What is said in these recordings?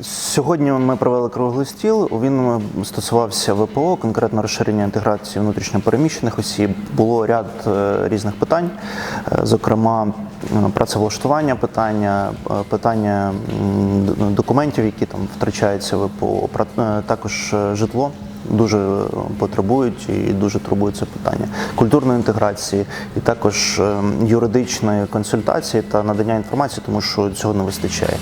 Сьогодні ми провели круглий стіл. Він стосувався ВПО, конкретно розширення інтеграції внутрішньопереміщених осіб. Було ряд е, різних питань, е, зокрема працевлаштування питання, е, питання документів, які там втрачаються ВПО, також житло. Дуже потребують і дуже турбують це питання культурної інтеграції, і також е, юридичної консультації та надання інформації, тому що цього не вистачає.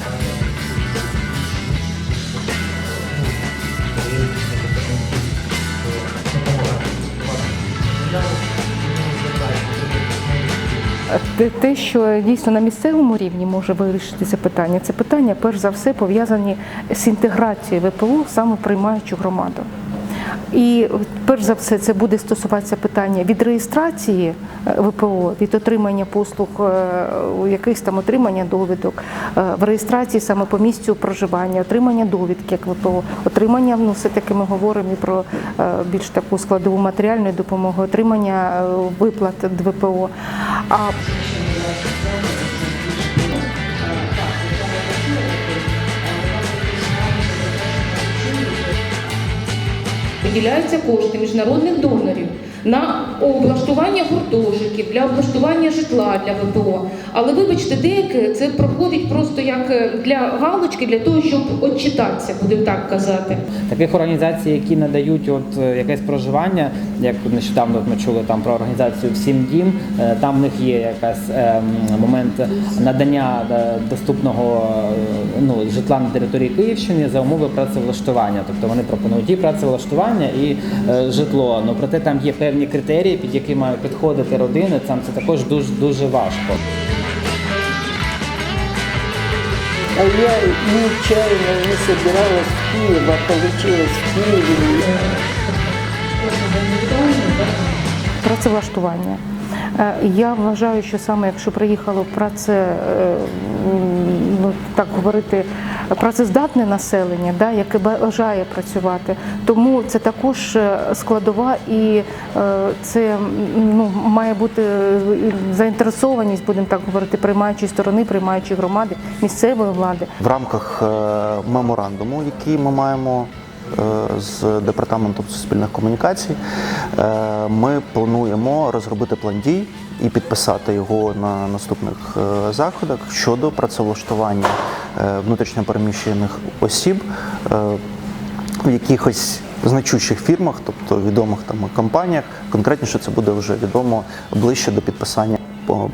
Те, що дійсно на місцевому рівні може вирішити це питання, це питання перш за все пов'язані з інтеграцією ВПО в самоприймаючу громаду. І перш за все це буде стосуватися питання від реєстрації е, ВПО, від отримання послуг, е, якихось там отримання довідок, е, в реєстрації саме по місцю проживання, отримання довідки як ВПО, отримання, ну все таки ми говоримо і про більш таку складову матеріальної допомоги, отримання виплат ВПО. А Виділяються кошти міжнародних донорів на облаштування гуртожитків, для облаштування житла для ВПО. Але вибачте, деяке це проходить просто як е, для галочки, для того, щоб отчитатися, будемо так казати. Таких організацій, які надають от е, якесь проживання, як нещодавно ми чули там про організацію Всім дім, е, там в них є якась е, момент надання доступного ну, житла на території Київщини за умови працевлаштування. Тобто вони пропонують і працевлаштування, і житло. Ну проте там є певні критерії, під які мають підходити родини. Там це також дуже дуже важко. А я нечаянно не собиралась в Киев, а получилось в Киеве. працевлаштування. Е, Я вважаю, що саме якщо приїхало праце, е, ну так говорити, працездатне населення, да, яке бажає працювати, тому це також е, складова і е, це ну, має бути е, заінтересованість, будемо так говорити, приймаючої сторони, приймаючої громади, місцевої влади. В рамках меморандуму, який ми маємо з департаментом суспільних комунікацій, ми плануємо розробити план дій і підписати його на наступних заходах щодо працевлаштування внутрішньопереміщених осіб е, в якихось значущих фірмах, тобто відомих там компаніях. Конкретніше це буде вже відомо ближче до підписання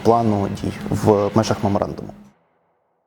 плану дій в межах меморандуму.